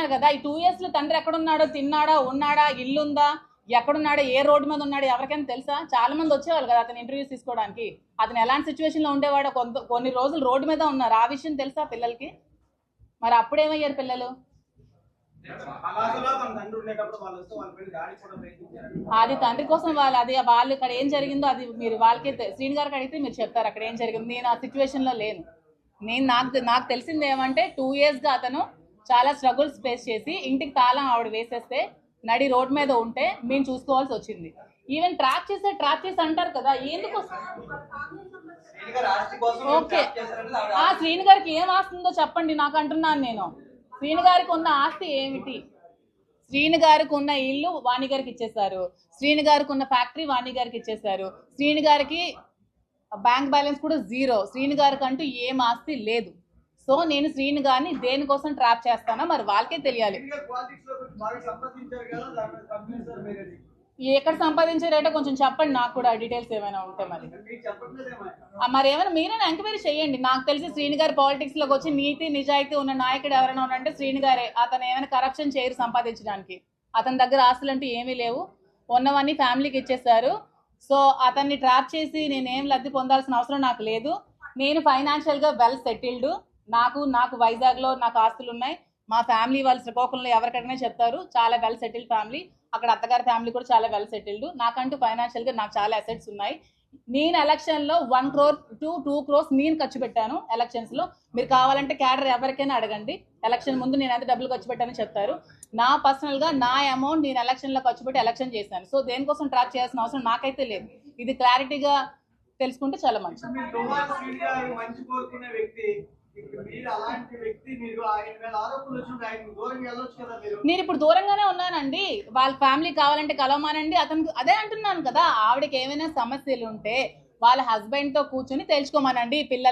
అయిపోయినారు కదా ఈ టూ ఇయర్స్లో తండ్రి ఎక్కడున్నాడో తిన్నాడా ఉన్నాడా ఇల్లుందా ఎక్కడున్నాడా ఎక్కడున్నాడో ఏ రోడ్డు మీద ఉన్నాడో ఎవరికైనా తెలుసా? చాలా మంది వచ్చేవాళ్ళు కదా అతను ఇంటర్వ్యూస్ తీసుకోవడానికి. అతను ఎలాంటి సిచ్యువేషన్లో ఉండేవాడో కొంత కొన్ని రోజులు రోడ్డు మీద ఉన్నారు. ఆ విషయం తెలుసా పిల్లలకి? మరి అప్పుడేమయ్యారు పిల్లలు? అది తండ్రి కోసం వాళ్ళు అది వాళ్ళు ఇక్కడ ఏం జరిగిందో అది మీరు వాళ్ళకి శ్రీని గారికి అడిగితే మీరు చెప్తారు అక్కడ ఏం జరిగింది. నేను ఆ సిచ్యువేషన్లో లేను. నేను నాకు నాకు తెలిసింది ఏమంటే టూ ఇయర్స్గా అతను చాలా స్ట్రగుల్స్ ఫేస్ చేసి ఇంటికి తాళం ఆవిడ వేసేస్తే నడి రోడ్ మీద ఉంటే మేము చూసుకోవాల్సి వచ్చింది. ఈవెన్ ట్రాప్ చేస్తే ట్రాప్ చేసి అంటారు కదా ఎందుకు ఓకే. ఆ శ్రీని గారికి ఏం ఆస్తుందో చెప్పండి నాకు అంటున్నాను నేను. శ్రీని గారికి ఉన్న ఆస్తి ఏమిటి? శ్రీని గారికి ఉన్న ఇల్లు వాణి గారికి ఇచ్చేశారు. శ్రీని గారికి ఉన్న ఫ్యాక్టరీ వాణి గారికి ఇచ్చేశారు. శ్రీని గారికి బ్యాంక్ బ్యాలెన్స్ కూడా జీరో. శ్రీని గారికి అంటూ ఏం ఆస్తి లేదు. సో నేను శ్రీని గారిని దేనికోసం ట్రాప్ చేస్తానో మరి వాళ్ళకే తెలియాలి. ఎక్కడ సంపాదించారంటే కొంచెం చెప్పండి నాకు కూడా డీటెయిల్స్ ఏమైనా ఉంటే మరి. మరి ఏమైనా? మీరైనా ఎంక్వైరీ చేయండి. నాకు తెలిసి శ్రీని గారు పాలిటిక్స్లోకి వచ్చి నీతి నిజాయితీ ఉన్న నాయకుడు ఎవరైనా ఉన్నారంటే శ్రీని గారే. అతను ఏమైనా కరప్షన్ చేయరు సంపాదించడానికి. అతని దగ్గర ఆస్తులు అంటూ ఏమీ లేవు. ఉన్నవన్నీ ఫ్యామిలీకి ఇచ్చేసారు సో అతన్ని ట్రాప్ చేసి నేనేం లబ్ధి పొందాల్సిన అవసరం నాకు లేదు. నేను ఫైనాన్షియల్గా వెల్ సెటిల్డ్ నాకు నాకు వైజాగ్లో నాకు ఆస్తులు ఉన్నాయి మా ఫ్యామిలీ వాళ్ళు శ్రీకాకుళంలో ఎవరికైనా చెప్తారు చాలా వెల్ సెటిల్డ్ ఫ్యామిలీ. అక్కడ అత్తగారి ఫ్యామిలీ కూడా చాలా వెల్ సెటిల్డ్. నాకంటూ ఫైనాన్షియల్గా నాకు చాలా అసెట్స్ ఉన్నాయి. నేను ఎలక్షన్లో one crore two two crores నేను ఖర్చు పెట్టాను ఎలక్షన్స్లో. మీరు కావాలంటే క్యాడర్ ఎవరికైనా అడగండి. ఎలక్షన్ ముందు నేను ఎంత డబ్బులు ఖర్చు పెట్టానని చెప్తారు. నా పర్సనల్గా నా అమౌంట్ నేను ఎలక్షన్లో ఖర్చు పెట్టి ఎలక్షన్ చేశాను. సో దేనికోసం ట్రాక్ చేయాల్సిన అవసరం నాకైతే లేదు. ఇది క్లారిటీగా తెలుసుకుంటే చాలా మంచిది. మీరు ఇప్పుడు నేను ఇప్పుడు దూరంగానే ఉన్నానండి. వాళ్ళ ఫ్యామిలీ కావాలంటే కలవమానండి. అతను అదే అంటున్నాను కదా ఆవిడకి ఏమైనా సమస్యలు ఉంటే వాళ్ళ హస్బెండ్తో కూర్చొని తెలుసుకోమానండి పిల్లలు